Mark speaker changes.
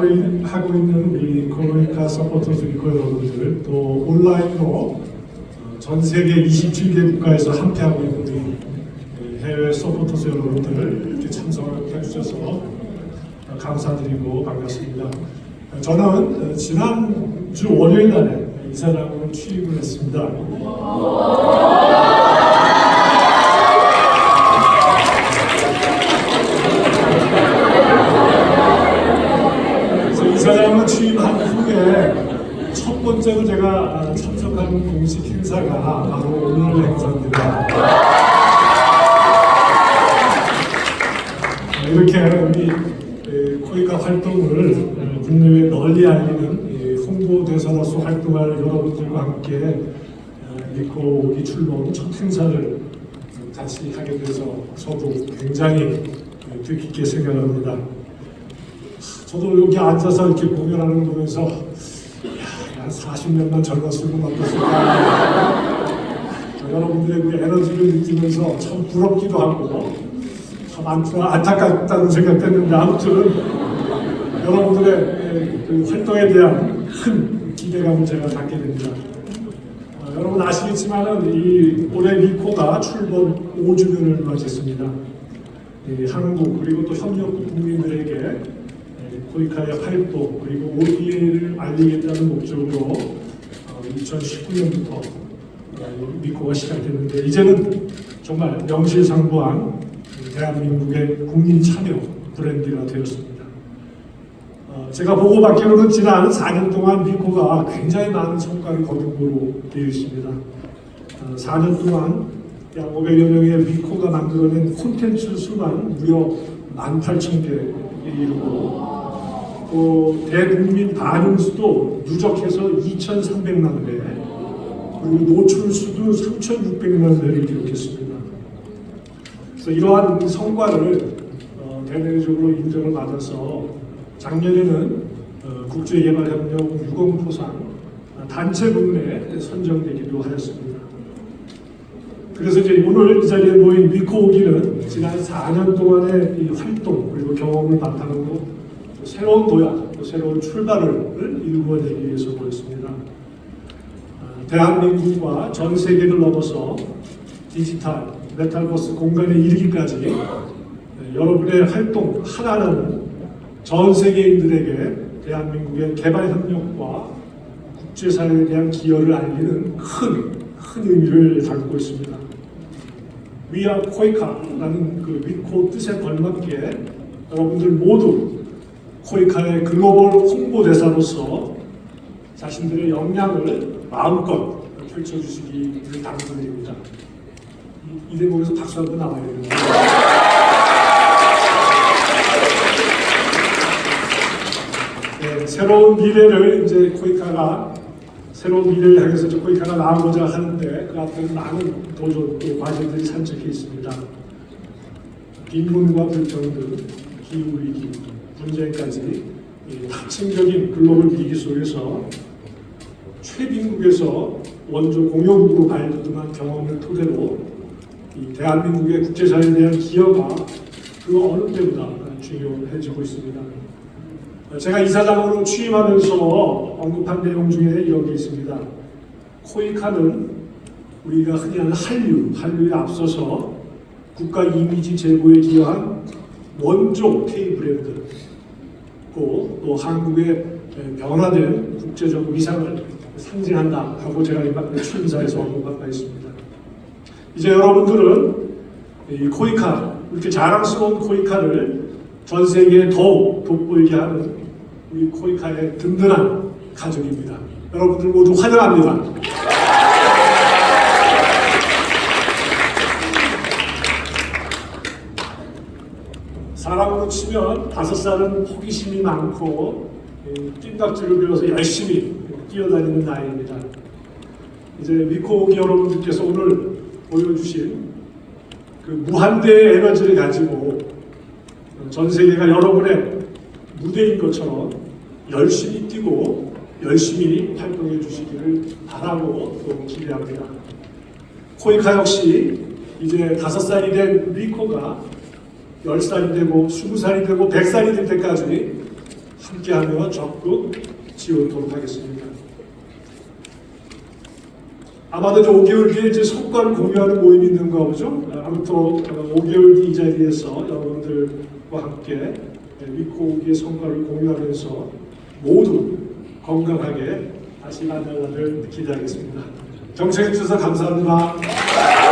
Speaker 1: 하고, 있, 하고 있는 우리 코로니카 서포터즈 리코 여러분들 또 온라인으로 어, 전 세계 27개 국가에서 함께하고 있는 우리 해외 서포터즈 여러분들 이렇게 참석해 주셔서 어, 감사드리고 반갑습니다. 어, 저는 어, 지난주 월요일 날에 이사장으로 취임을 했습니다. 그래서 이사장으로 취임한 후에 첫 번째로 제가 참석하는 공식 행사가 바로 오늘 행사입니다. 이렇게 우리 에, 코이카 활동을 에, 국내에 널리 알리는 이 홍보 대사로서 활동할 여러분들과 함께 에, 리코기 출범 첫 행사를 같이 하게 돼서 저도 굉장히 에, 뜻깊게 생각합니다. 저도 여기 앉아서 이렇게 공연하는 거 보면서 야, 한 40년만 젊었으면 어땠을까 여러분들의 그 에너지를 느끼면서 참 부럽기도 하고 참 안- 안타깝다는 생각했는데 아무튼 여러분들의 에, 그 활동에 대한 큰 기대감을 제가 갖게 됩니다. 어, 여러분 아시겠지만은 이 올해 미코가 출범 5주년을 맞이했습니다. 이 한국 그리고 또 협력국 국민들에게 에, 코이카의 활동 그리고 ODA를 알리겠다는 목적으로 2019년부터 미코가 시작됐는데 이제는 정말 명실상부한 대한민국의 국민 참여 브랜드가 되었습니다. 어, 제가 보고받기로는 지난 4년 동안 미코가 굉장히 많은 성과를 거둔 걸로 되어 있습니다. 어, 4년 동안 약 500여 명의 미코가 만들어낸 콘텐츠 수만 무려 18,000개에 이르고 또 대국민 반응 수도 누적해서 2,300만 회 그리고 노출 수도 3,600만 회를 기록했습니다. 그래서 이러한 성과를 어, 대내적으로 인정을 받아서 작년에는 어, 국제개발협력 유공포상 단체 부문에 선정되기도 하였습니다. 그래서 이제 오늘 이 자리에 모인 미코오기는 지난 4년 동안의 이 활동 그리고 경험을 바탕으로 또 새로운 도약, 또 새로운 출발을 일구어내기 위해서 모였습니다. 아, 대한민국과 전 세계를 넘어서 디지털, 메탈버스 공간에 이르기까지 네, 여러분의 활동 하나는 전 세계인들에게 대한민국의 개발 협력과 국제사회에 대한 기여를 알리는 큰, 큰 의미를 담고 있습니다. 위아 코이카라는 그 위코 뜻에 걸맞게 여러분들 모두 코이카의 글로벌 홍보대사로서 자신들의 역량을 마음껏 펼쳐주시기를 당부드립니다. 이, 이 대목에서 박수 한번 나와야 되는데. 네, 새로운 미래를 이제 코이카가 새로운 미래를 향해서 코이카가 나아가고자 하는데 그 앞에는 많은 도전 또 과제들이 산적해 있습니다. 빈곤과 불평등, 기후 위기, 분쟁까지 이 다층적인 글로벌 위기 속에서 최빈국에서 원조 공용국으로 발돋움한 경험을 토대로 이 대한민국의 국제사회에 대한 기여가 그 어느 때보다 중요해지고 있습니다. 제가 이사장으로 취임하면서 언급한 내용 중에 여기 있습니다. 코이카는 우리가 흔히 하는 한류, 한류에 앞서서 국가 이미지 제고에 기여한 원조 K 브랜드, 또, 또 한국의 변화된 국제적 위상을 상징한다 하고 제가 이번 취임사에서 언급한 바 있습니다. 이제 여러분들은 이 코이카, 이렇게 자랑스러운 코이카를 전 세계에 더욱 돋보이게 하는 우리 코이카의 든든한 가족입니다. 여러분들 모두 환영합니다. 사람으로 치면 다섯 살은 호기심이 많고 띵각질을 배워서 열심히 뛰어다니는 나이입니다. 이제 미코기 여러분들께서 오늘 보여주신 그 무한대의 에너지를 가지고 전 세계가 여러분의 무대인 것처럼 열심히 뛰고 열심히 활동해 주시기를 바라고 또 기대합니다. 코이카 역시 이제 다섯 살이 된 리코가 열 살이 되고 스무 살이 되고 백 살이 될 때까지 함께하며 적극 지원토록 하겠습니다. 아마도 이제 5개월 뒤에 이제 성과를 공유하는 모임이 있는가 보죠. 아, 아무튼 어, 5개월 뒤 이 자리에서 여러분들과 함께 위코기의 성과를 공유하면서 모두 건강하게 다시 만나기를 기대하겠습니다. 경청해 주셔서 감사합니다.